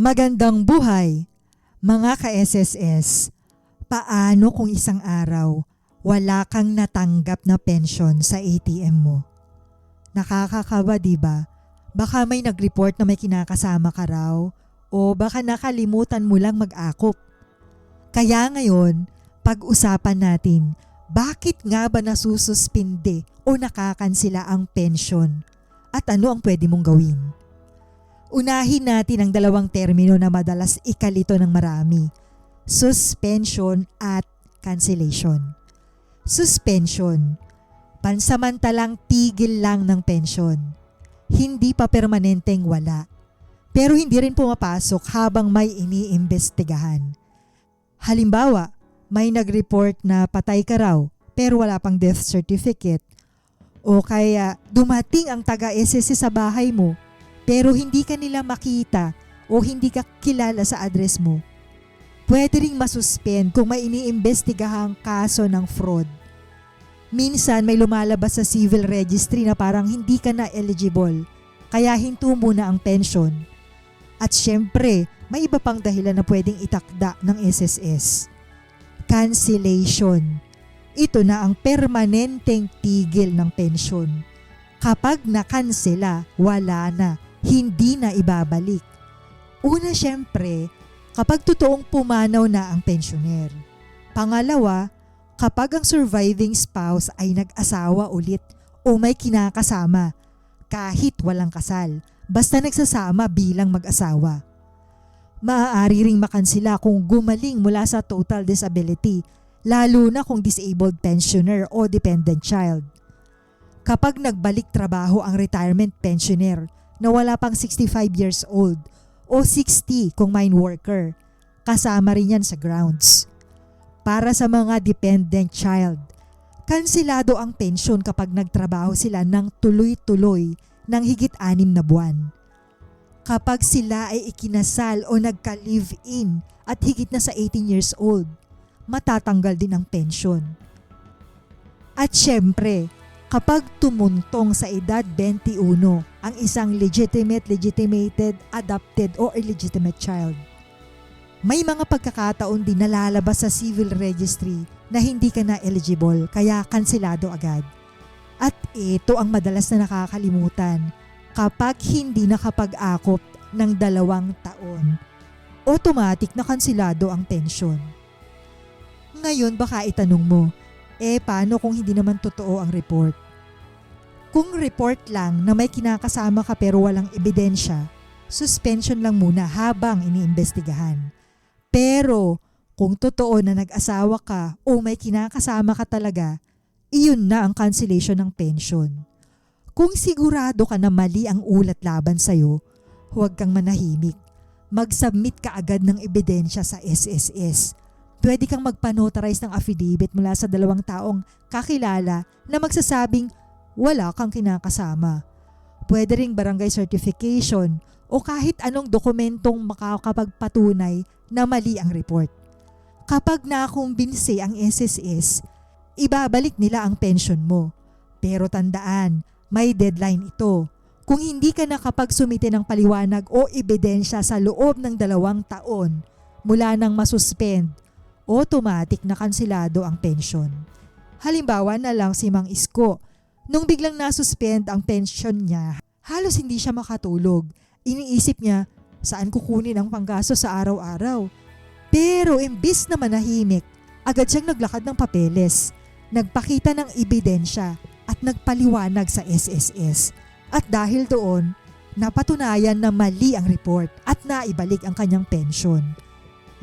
Magandang buhay, mga ka-SSS. Paano kung isang araw wala kang natanggap na pension sa ATM mo? Nakakakawa, di ba? Baka may nag-report na may kinakasama ka raw o baka nakalimutan mo lang mag-akop. Kaya ngayon, pag-usapan natin, bakit nga ba nasususpinde o nakakansila ang pension? At ano ang pwede mong gawin? Unahin natin ang dalawang termino na madalas ikalito ng marami. Suspension at cancellation. Suspension. Pansamantalang tigil lang ng pension. Hindi pa permanenteng wala. Pero hindi rin pumapasok habang may iniimbestigahan. Halimbawa, may nag-report na patay ka raw pero wala pang death certificate. O kaya dumating ang taga-SSC sa bahay mo pero hindi ka nila makita o hindi ka kilala sa address mo. Pwede ring masuspend kung may iniimbestigahang kaso ng fraud. Minsan may lumalabas sa civil registry na parang hindi ka na eligible, kaya hinto muna ang pension. At syempre, may iba pang dahilan na pwedeng itakda ng SSS. Cancellation. Ito na ang permanenteng tigil ng pensyon. Kapag nakansela, wala na, hindi na ibabalik. Una syempre, kapag totoong pumanaw na ang pensioner. Pangalawa, kapag ang surviving spouse ay nag-asawa ulit o may kinakasama, kahit walang kasal, basta nagsasama bilang mag-asawa. Maaari ring makansila kung gumaling mula sa total disability, lalo na kung disabled pensioner o dependent child. Kapag nagbalik trabaho ang retirement pensioner na wala pang 65 years old o 60 kung mine worker, kasama rin yan sa grounds. Para sa mga dependent child, kansilado ang pensyon kapag nagtrabaho sila ng tuloy-tuloy ng higit anim na buwan kapag sila ay ikinasal o nagka-live-in at higit na sa 18 years old, matatanggal din ang pension. At syempre, kapag tumuntong sa edad 21 ang isang legitimate, legitimated, adopted o illegitimate child, may mga pagkakataon din na lalabas sa civil registry na hindi ka na eligible kaya kansilado agad. At ito ang madalas na nakakalimutan kapag hindi nakapag-akop ng dalawang taon. Automatic na kansilado ang pensyon. Ngayon baka itanong mo, eh paano kung hindi naman totoo ang report? Kung report lang na may kinakasama ka pero walang ebidensya, suspension lang muna habang iniimbestigahan. Pero kung totoo na nag-asawa ka o may kinakasama ka talaga, iyon na ang cancellation ng pension. Kung sigurado ka na mali ang ulat laban sa'yo, huwag kang manahimik. Mag-submit ka agad ng ebidensya sa SSS. Pwede kang magpanotarize ng affidavit mula sa dalawang taong kakilala na magsasabing wala kang kinakasama. Pwede ring barangay certification o kahit anong dokumentong makakapagpatunay na mali ang report. Kapag nakumbinsi ang SSS, ibabalik nila ang pension mo. Pero tandaan, may deadline ito. Kung hindi ka nakapagsumite ng paliwanag o ebidensya sa loob ng dalawang taon mula nang masuspend, automatic na kansilado ang pension. Halimbawa na lang si Mang Isko, nung biglang nasuspend ang pension niya, halos hindi siya makatulog. Iniisip niya, saan kukunin ang panggaso sa araw-araw? Pero imbis na manahimik, agad siyang naglakad ng papeles. Nagpakita ng ebidensya at nagpaliwanag sa SSS. At dahil doon, napatunayan na mali ang report at naibalik ang kanyang pension.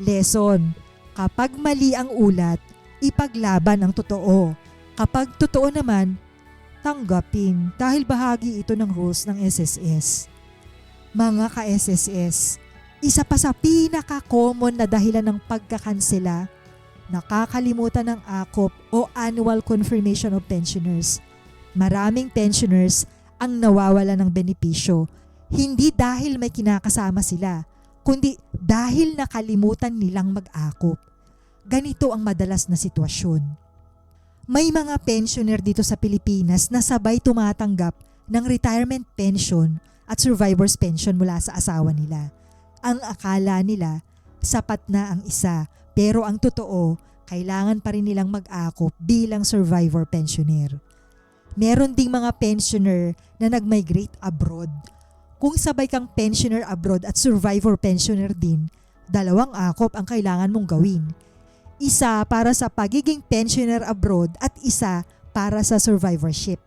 Lesson, kapag mali ang ulat, ipaglaban ang totoo. Kapag totoo naman, tanggapin dahil bahagi ito ng rules ng SSS. Mga ka-SSS, isa pa sa pinaka-common na dahilan ng pagkakansela, nakakalimutan ng AKOP o Annual Confirmation of Pensioners Maraming pensioners ang nawawala ng benepisyo, hindi dahil may kinakasama sila, kundi dahil nakalimutan nilang mag-akop. Ganito ang madalas na sitwasyon. May mga pensioner dito sa Pilipinas na sabay tumatanggap ng retirement pension at survivor's pension mula sa asawa nila. Ang akala nila, sapat na ang isa. Pero ang totoo, kailangan pa rin nilang mag-akop bilang survivor pensioner. Meron ding mga pensioner na nag-migrate abroad. Kung sabay kang pensioner abroad at survivor pensioner din, dalawang akop ang kailangan mong gawin. Isa para sa pagiging pensioner abroad at isa para sa survivorship.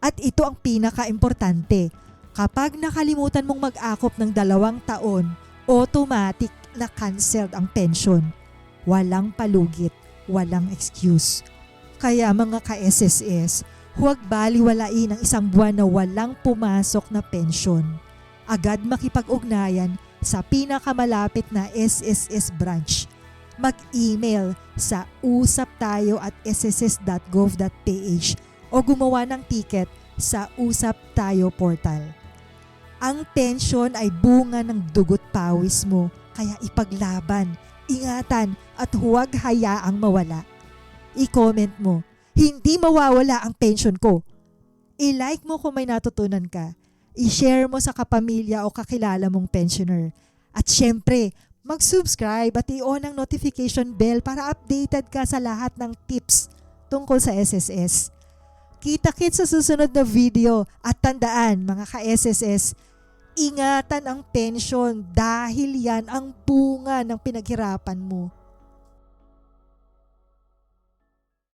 At ito ang pinaka-importante. Kapag nakalimutan mong mag-akop ng dalawang taon, automatic na cancelled ang pension. Walang palugit, walang excuse. Kaya mga ka-SSS, huwag baliwalain ang isang buwan na walang pumasok na pension. Agad makipag-ugnayan sa pinakamalapit na SSS branch. Mag-email sa usaptayo at sss.gov.ph o gumawa ng ticket sa Usap Tayo portal. Ang pension ay bunga ng dugot pawis mo, kaya ipaglaban, ingatan at huwag hayaang mawala. I-comment mo, hindi mawawala ang pension ko. I-like mo kung may natutunan ka. I-share mo sa kapamilya o kakilala mong pensioner. At syempre, mag-subscribe at i-on ang notification bell para updated ka sa lahat ng tips tungkol sa SSS. Kita-kit sa susunod na video at tandaan mga ka-SSS, ingatan ang pension dahil yan ang bunga ng pinaghirapan mo.